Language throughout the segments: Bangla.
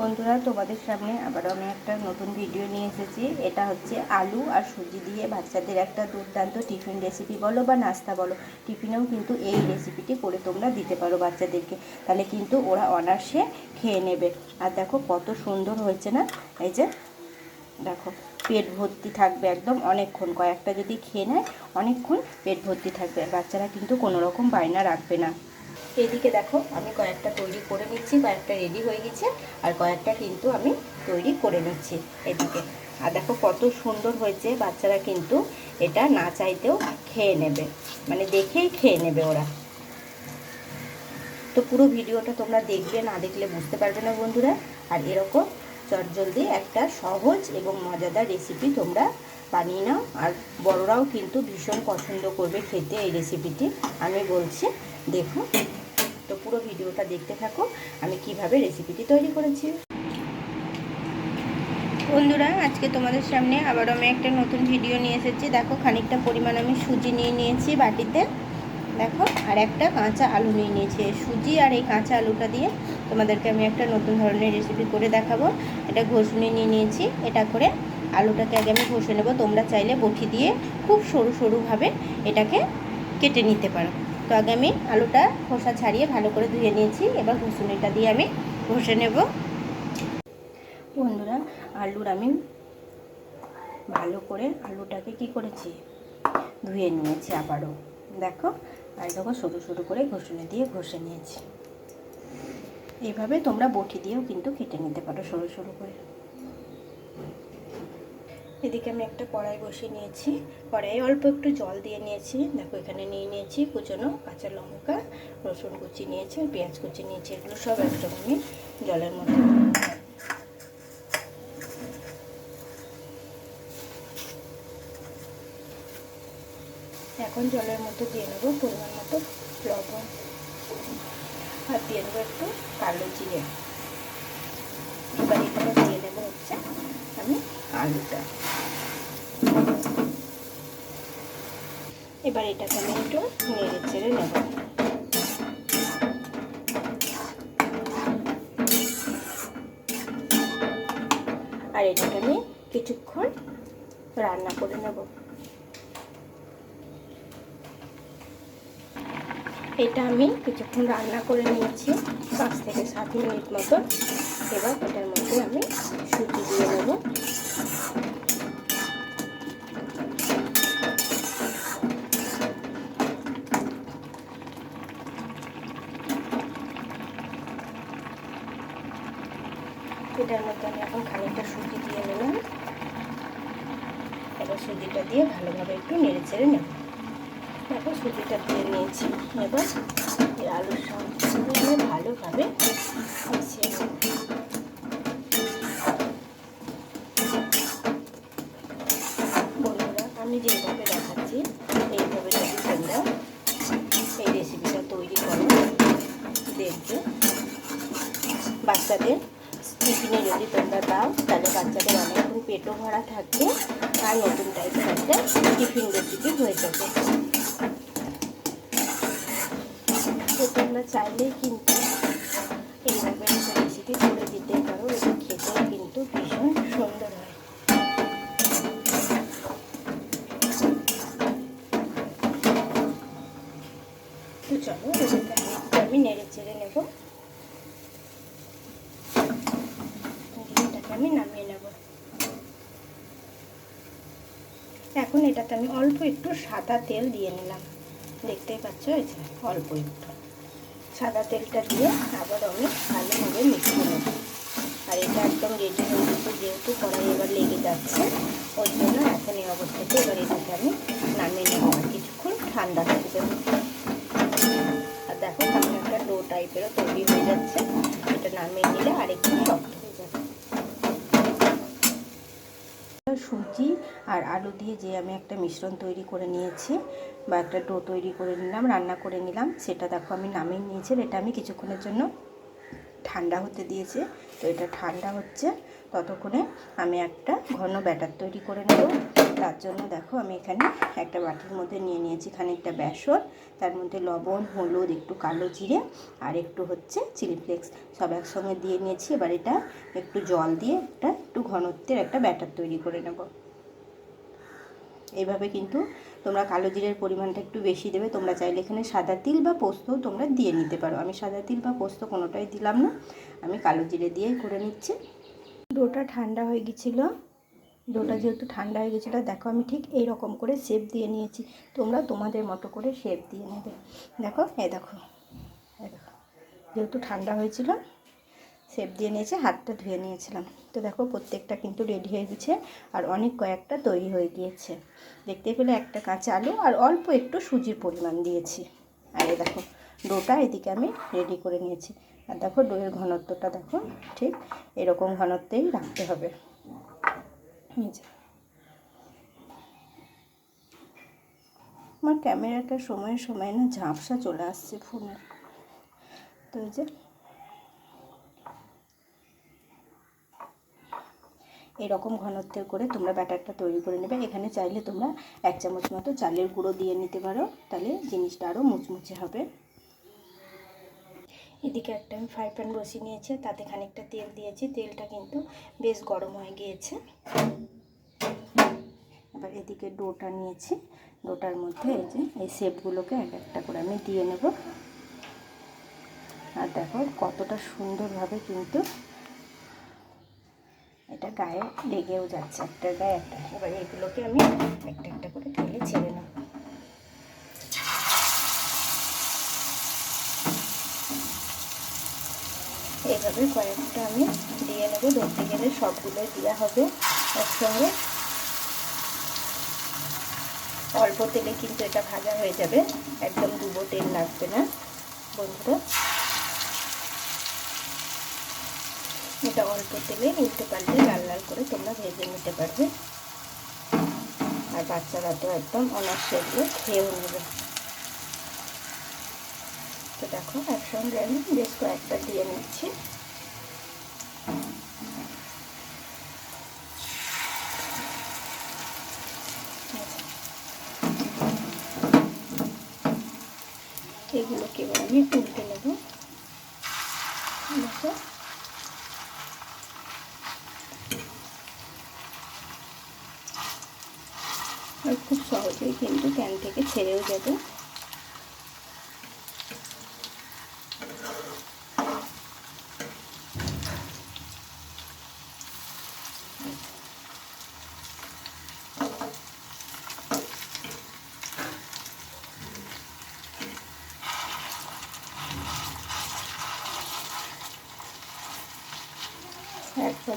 বন্ধুরা, তোমাদের সামনে আবারও আমি একটা নতুন ভিডিও নিয়ে এসেছি। এটা হচ্ছে আলু আর সুজি দিয়ে বাচ্চাদের একটা দুর্দান্ত টিফিন রেসিপি বলো বা নাস্তা বলো। টিফিনেও কিন্তু এই রেসিপিটি করে তোমরা দিতে পারো বাচ্চাদেরকে। তাহলে কিন্তু ওরা অনার্সে খেয়ে নেবে। আর দেখো কত সুন্দর হয়েছে না? এই যে, দেখো, পেট ভর্তি থাকবে একদম অনেকক্ষণ। কয়েকটা যদি খেয়ে নেয়, অনেকক্ষণ পেট ভর্তি থাকবে। বাচ্চারা কিন্তু কোনো রকম বায়না রাখবে না। এদিকে দেখো, আমি কয়েকটা তৈরি করে নিচ্ছি, কয়েকটা রেডি হয়ে গেছে, আর কয়েকটা কিন্তু আমি তৈরি করে নিচ্ছি এদিকে। আর দেখো কত সুন্দর হয়েছে, বাচ্চারা কিন্তু এটা না চাইতেও খেয়ে নেবে মানে দেখেই খেয়ে নেবে ওরা। তো পুরো ভিডিওটা তোমরা দেখবে, না দেখলে বুঝতে পারবে না বন্ধুরা। আর এরকম চটজলদি একটা সহজ এবং মজাদার রেসিপি তোমরা বানিয়ে নাও। আর বড়রাও কিন্তু ভীষণ পছন্দ করবে খেতে এই রেসিপিটি আমি বলছি, দেখো। তো পুরো ভিডিওটা দেখতে থাকো। আমি কীভাবে রেসিপিটি তৈরি করেছি। বন্ধুরা, আজকে তোমাদের সামনে আবার আমি একটা নতুন ভিডিও নিয়ে এসেছি। দেখো, খানিকটা পরিমাণ আমি সুজি নিয়ে নিয়েছি বাটিতে। দেখো, আর একটা কাঁচা আলু নিয়ে নিয়েছি। সুজি আর এই কাঁচা আলুটা দিয়ে তোমাদেরকে আমি একটা নতুন ধরনের রেসিপি করে দেখাবো। এটা ঘষুনি নিয়ে নিয়েছি। এটা করে আলুটাকে আগে আমি ঘষে নেব। তোমরা চাইলে বটি দিয়ে খুব সরু সরুভাবে এটাকে কেটে নিতে পারো। তো আগে আমি আলুটা খোসা ছাড়িয়ে ভালো করে ধুয়ে নিয়েছি। এবার ঘষুনিটা দিয়ে আমি ঘষে নেব। বন্ধুরা, আলুর আমি ভালো করে আলুটাকে কি করেছি? ধুয়ে নিয়েছি আবারও। দেখো, আর দেখো সরু সরু করে ঘষুনি দিয়ে ঘষে নিয়েছি। এইভাবে তোমরা বটি দিয়েও কিন্তু কেটে নিতে পারো সরু সরু করে। এদিকে আমি একটা কড়াই বসিয়ে নিয়েছি। কড়াইয়ে অল্প একটু জল দিয়ে নিয়েছি। দেখো এখানে নিয়ে নিয়েছি কুচনো কাঁচা লঙ্কা, রসুন কুচি নিয়েছি আর পেঁয়াজ কুচি নিয়েছি। এগুলো সব একদম আমি জলের মধ্যে এখন জলের মধ্যে দিয়ে নেব পরিমাণ মতো লবণ আর দিয়ে নেব একটু কালো জিরে। এবার এখানে দিয়ে দেবো হচ্ছে আমি আলুটা। এবার এটাকে আমি একটু নেড়ে চেড়ে নেব। আর এটাকে আমি কিছুক্ষণ রান্না করে নেব। এটা আমি কিছুক্ষণ রান্না করে নিয়েছি, পাঁচ থেকে সাত মিনিট মতো এবার এটার মধ্যে আমি সুজি দিয়ে নেব এটার মধ্যে আমি এখন খানিকটা সুজি দিয়ে নিলাম। এবার সুজিটা দিয়ে ভালোভাবে একটু নেড়ে চেড়ে নেব। দেখো সুজিটা দিয়ে নিয়েছি। এবার আলুর সঙ্গে ভালোভাবে মিশিয়ে আমি যেভাবে দেখাচ্ছি, এইভাবে যদি তোমরা এই রেসিপিটা তৈরি করো। দেখবে বাচ্চাদের টিফিনে যদি তোমরা দাও, তাহলে বাচ্চাদের অনেকক্ষণ পেটও ভরা থাকবে, আর নতুন টাইপের একটা টিফিন রেসিপি হয়ে যাবে তো তোমরা চাইলেই কিন্তু এইভাবে একটা রেসিপি করে দিতে পারো এটা খেতেও কিন্তু ভীষণ সুন্দর হয় তো চলো এটাকে আমি নেড়ে চেড়ে নেব এটাকে আমি নামিয়ে নেব এখন এটাতে আমি অল্প একটু সাদা তেল দিয়ে নিলাম। দেখতেই পাচ্ছ যে অল্প একটু। সাদা তেলটা দিয়ে আবার আমি ভালোভাবে মিশিয়ে নেব। আর এটা একদম রেডি হয়ে গেছে, যেহেতু কড়াই এবার লেগে যাচ্ছে, ওর জন্য এখন এই অবস্থাতে এবার এটাকে আমি নামিয়ে নেব কিছুক্ষণ ঠান্ডা দেবো। আর দেখো কেমন একটা ডো টাইপেরও তৈরি হয়ে যাচ্ছে। এটা নামিয়ে নিলে আরেকটু শক্ত হয়ে যাবে সুজি আর আলু দিয়ে যে আমি একটা মিশ্রণ তৈরি করে নিয়েছি বা একটা ডো তৈরি করে নিলাম, রান্না করে নিলাম, সেটা দেখো আমি নামিয়ে নিয়েছি এটা আমি কিছুক্ষণের জন্য ঠান্ডা হতে দিয়েছি। তো এটা ঠান্ডা হচ্ছে, ততক্ষণে আমি একটা ঘন ব্যাটার তৈরি করে নেব। তার জন্য দেখো আমি এখানে একটা বাটির মধ্যে নিয়ে নিয়েছি খানিকটা বেসন। তার মধ্যে লবণ, হলুদ, একটু কালো জিরে আর একটু হচ্ছে চিলি ফ্লেক্স। সব একসঙ্গে দিয়ে নিয়েছি। এবার এটা একটু জল দিয়ে একটা একটু ঘনত্বের একটা ব্যাটার তৈরি করে নেব। এইভাবে কিন্তু তোমরা কালো জিরের পরিমাণটা একটু বেশি দেবে। তোমরা চাইলে এখানে সাদা তিল বা পোস্ত তোমরা দিয়ে নিতে পারো। আমি সাদা তিল বা পোস্ত কোনোটাই দিলাম না। আমি কালো জিরে দিয়েই করে নিচ্ছি। ডোটা ঠান্ডা হয়ে গেছিল ডোটা যেহেতু ঠান্ডা হয়ে গেছিল, দেখো আমি ঠিক এই রকম করে শেপ দিয়ে নিয়েছি। তোমরা তোমাদের মতো করে শেপ দিয়ে নেবে। দেখো এ দেখো দেখো। যেহেতু ঠান্ডা হয়েছিল শেপ দিয়ে নিয়েছে, হাতটা ধুয়ে নিয়েছিলাম। তো দেখো, প্রত্যেকটা কিন্তু রেডি হয়ে গেছে আর অনেক কয়েকটা তৈরি হয়ে গিয়েছে। দেখতে পেলে একটা কাঁচা আলু আর অল্প একটু সুজির পরিমাণ দিয়েছি। আর এ দেখো, ডোটা এদিকে আমি রেডি করে নিয়েছি। আর দেখো, ডোয়ের ঘনত্বটা দেখো, ঠিক এরকম ঘনত্বেই রাখতে হবে। আমার ক্যামেরাটা সময়ে সময়ে না ঝাপসা চলে আসছে ফোনে। তো এই যে এরকম ঘনত্বের করে তোমরা ব্যাটারটা তৈরি করে নেবে। এখানে চাইলে তোমরা এক চামচ মতো চালের গুঁড়ো দিয়ে নিতে পারো। তাহলে জিনিসটা আরও মুচমুচে হবে। এদিকে একটা আমি ফ্রাই প্যান বসিয়ে নিয়েছি তাতে খানিকটা তেল দিয়েছি। তেলটা কিন্তু বেশ গরম হয়ে গিয়েছে। এবার এদিকে ডোটা নিয়েছি। ডোটার মধ্যে এই যে, এই শেপগুলোকে এক একটা করে আমি দিয়ে নেব। আর দেখো কতটা সুন্দরভাবে কিন্তু এটা গায়ে লেগেও যাচ্ছে, একটা গায়ে একটা। এবার এগুলোকে আমি একটা একটা করে তেলে ছেড়ে নেব। এইভাবে কয়েকটা আমি দিয়ে নেব। ধরতে গেলে সবগুলো দেওয়া হবে একসঙ্গে। অল্প তেলে কিন্তু এটা ভাজা হয়ে যাবে। একদম ডুবো তেল লাগবে না, বন্ধুরা। এটা অল্প তেলে উল্টে পাল্টে লাল লাল করে তোমরা ভেজে নিতে পারবে। আর বাচ্চারা তো একদম অনার্সে দিয়ে খেয়েও নেবে। তো দেখো, একসঙ্গে আমি বেশ কয়েকটা দিয়ে নিচ্ছি। আমি তুলতে নেব আর খুব সহজেই কিন্তু প্যান থেকে ছেড়েও যাবে।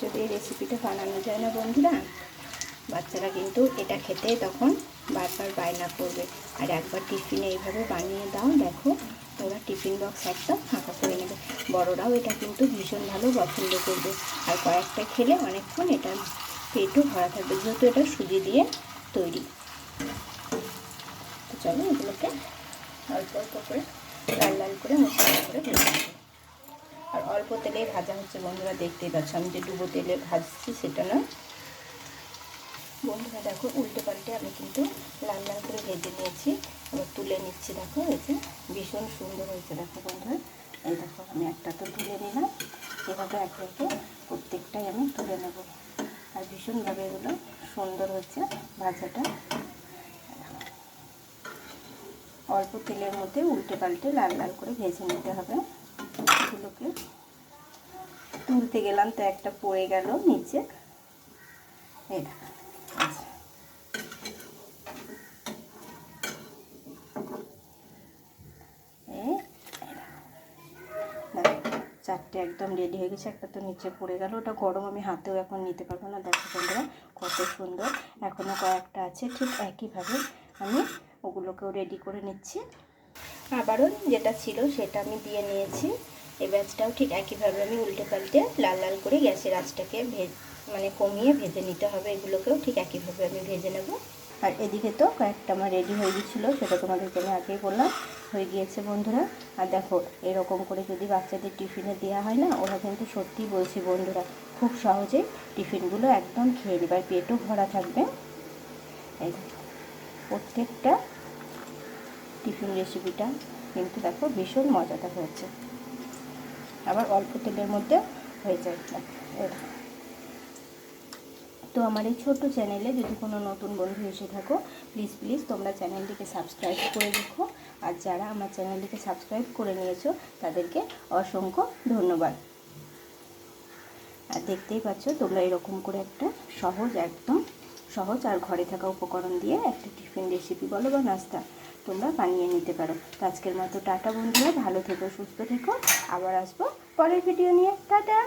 যদি রেসিপিটা বানানো যায় না বন্ধুরা। বাচ্চারা কিন্তু এটা খেতে তখন বারবার বায়না করবে। আর একবার টিফিনে এইভাবে বানিয়ে দাও, দেখো। ওরা টিফিন বক্স একদম ফাঁকা করে নেবে। বড়রাও এটা কিন্তু ভীষণ ভালো পছন্দ করবে। আর কয়েকটা খেলে অনেকক্ষণ এটা পেটও ভরা থাকবে, যেহেতু এটা সুজি দিয়ে তৈরি। তো চলো এগুলোকে অল্প অল্প করে লাল লাল করে মশলা করে ভেজে আর অল্প তেলে ভাজা হচ্ছে, বন্ধুরা দেখতেই পাচ্ছ। আমি যে ডুবো তেলে ভাজছি, সেটা না বন্ধুরা দেখো, উল্টে পাল্টে আমি কিন্তু লাল লাল করে ভেজে নিয়েছি। এবার তুলে নিচ্ছি, দেখো যে ভীষণ সুন্দর হয়েছে, দেখো বন্ধুরা। এই দেখো, আমি একটা তো তুলে নিলাম। এভাবে এক একে প্রত্যেকটাই আমি তুলে নেব। আর ভীষণভাবে এগুলো সুন্দর হচ্ছে ভাজাটা। অল্প তেলের মধ্যে উল্টে পাল্টে লাল লাল করে ভেজে নিতে হবে। এগুলোকে। তুলতে গেলাম, তো একটা পড়ে গেল নিচে। দেখো আচ্ছা। চারটে একদম রেডি হয়ে গেছে, একটা তো নিচে পড়ে গেল। ওটা গরম আমি হাতেও এখন নিতে পারব না, দেখো বন্ধুরা, কত সুন্দর। এখনও কয়েকটা আছে, ঠিক একইভাবে আমি ওগুলোকেও রেডি করে নিচ্ছি। আবারও যেটা ছিল সেটা আমি দিয়ে নিয়েছি। এই ব্যাচটাও ঠিক একইভাবে আমি উল্টে পাল্টে লাল লাল করে গ্যাসের আঁচটাকে ভেজ মানে কমিয়ে ভেজে নিতে হবে। এগুলোকেও ঠিক একইভাবে আমি ভেজে নেব। আর এদিকে তো কয়েকটা আমার রেডি হয়ে গেছিল সেটা তোমাদেরকে আমি আগেই বললাম। হয়ে গিয়েছে বন্ধুরা। আর দেখো, এরকম করে যদি বাচ্চাদের টিফিনে দেওয়া হয় না, ওরা কিন্তু সত্যি বলছি বন্ধুরা, খুব সহজেই টিফিনগুলো একদম খেয়ে নেবে। আর পেটও ভরা থাকবে। প্রত্যেকটা টিফিন রেসিপিটা কিন্তু দেখো ভীষণ মজাদার হয়েছে। আবার অল্প তেলের মধ্যে হয়ে যায়। দেখো, দেখো। তো আমার এই ছোট্ট চ্যানেলে যদি কোনো নতুন বন্ধু এসে থাকো প্লিজ প্লিজ তোমরা চ্যানেলটিকে সাবস্ক্রাইব করে রেখো। আর যারা আমার চ্যানেলটিকে সাবস্ক্রাইব করে নিয়েছো তাদেরকে অসংখ্য ধন্যবাদ। আর দেখতেই পাচ্ছ তোমরা এরকম করে একটা সহজ একদম সহজ আর ঘরে থাকা উপকরণ দিয়ে একটা টিফিন রেসিপি বলো বা নাস্তা। তোমরা বানিয়ে নিতে পারো। তো আজকের মতো টাটা বন্ধুরা, ভালো থেকো, সুস্থ থেকো। আবার আসব পরের ভিডিও নিয়ে। টাটা!